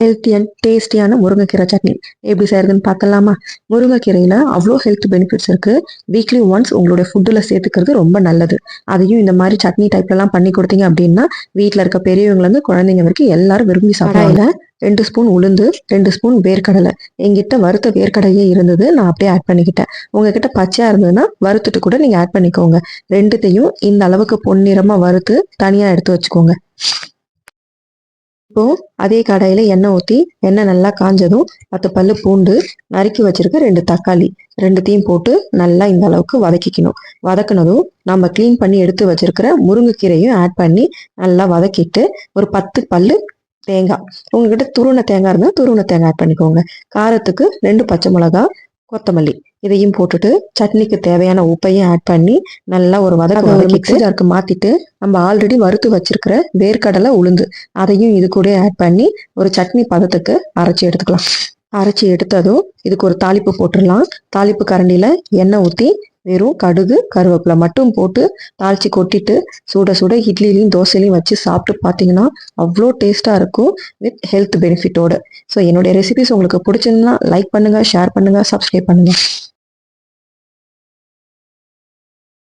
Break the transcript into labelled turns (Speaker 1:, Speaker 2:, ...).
Speaker 1: Healthy and டேஸ்டியான முருங்கைக்கீரை சட்னி. எப்படி செய்யறதுன்னு பார்க்கலாமா? முருங்கைக்கீரையில அவ்வளோ ஹெல்த் பெனிஃபிட்ஸ் இருக்கு. வீக்லி ஒன்ஸ் உங்களுடைய ஃபுட்டில் சேர்த்துக்கிறது ரொம்ப நல்லது. அதையும் இந்த மாதிரி சட்னி டைப்லலாம் பண்ணி கொடுத்தீங்க அப்படின்னா வீட்டில் இருக்க பெரியவங்கலேருந்து குழந்தைங்க வரைக்கும் எல்லாரும் விரும்பி சாப்பிடாயில ரெண்டு ஸ்பூன் உளுந்து ரெண்டு ஸ்பூன் வேர்க்கடலை. எங்கிட்ட வறுத்த வேர்க்கடலையே இருந்தது நான் அப்படியே ஆட் பண்ணிக்கிட்டேன். உங்ககிட்ட பச்சையா இருந்ததுன்னா வறுத்துட்டு கூட நீங்க ஆட் பண்ணிக்கோங்க. ரெண்டுத்தையும் இந்த அளவுக்கு பொன்னிறமா வறுத்து தனியா எடுத்து வச்சுக்கோங்க. இப்போ அதே கடாயில எண்ணெய் ஊற்றி எண்ணெய் நல்லா காஞ்சதும் பத்து பல்லு பூண்டு நறுக்கி வச்சிருக்க ரெண்டு தக்காளி ரெண்டுத்தையும் போட்டு நல்லா இந்த அளவுக்கு வதக்கிக்கணும். வதக்குனதும் நம்ம க்ளீன் பண்ணி எடுத்து வச்சிருக்கிற முருங்கைக்கீரையும் ஆட் பண்ணி நல்லா வதக்கிட்டு ஒரு பத்து பல்லு தேங்காய். உங்ககிட்ட துருண தேங்காய் இருந்தால் துருண தேங்காய் ஆட் பண்ணிக்கோங்க. காரத்துக்கு ரெண்டு பச்சை மிளகா கொத்தமல்லி. இதையும் போட்டுட்டு சட்னிக்கு தேவையான உப்பையும் ஆட் பண்ணி நல்லா ஒரு வதக்க ஒரு மிக்ஸி ஜாருக்கு நம்ம ஆல்ரெடி வறுத்து வச்சிருக்கிற வேர்க்கடலை உளுந்து அதையும் இது கூட ஆட் பண்ணி ஒரு சட்னி பதத்துக்கு அரைச்சி எடுத்துக்கலாம். அரைச்சி எடுத்ததும் இதுக்கு ஒரு தாளிப்பு போட்டுடலாம். தாளிப்பு கரண்டியில எண்ணெய் ஊற்றி வெறும் கடுகு கருவேப்பிலை மட்டும் போட்டு தாளிச்சு கொட்டிட்டு சுட சுட இட்லிலையும் தோசையிலையும் வச்சு சாப்பிட்டு பார்த்தீங்கன்னா அவ்வளோ டேஸ்ட்டாக இருக்கும் வித் ஹெல்த் பெனிஃபிட்டோடு ஸோ என்னுடைய ரெசிபிஸ் உங்களுக்கு பிடிச்சிருந்தா லைக் பண்ணுங்கள் ஷேர் பண்ணுங்க சப்ஸ்கிரைப் பண்ணுங்கள்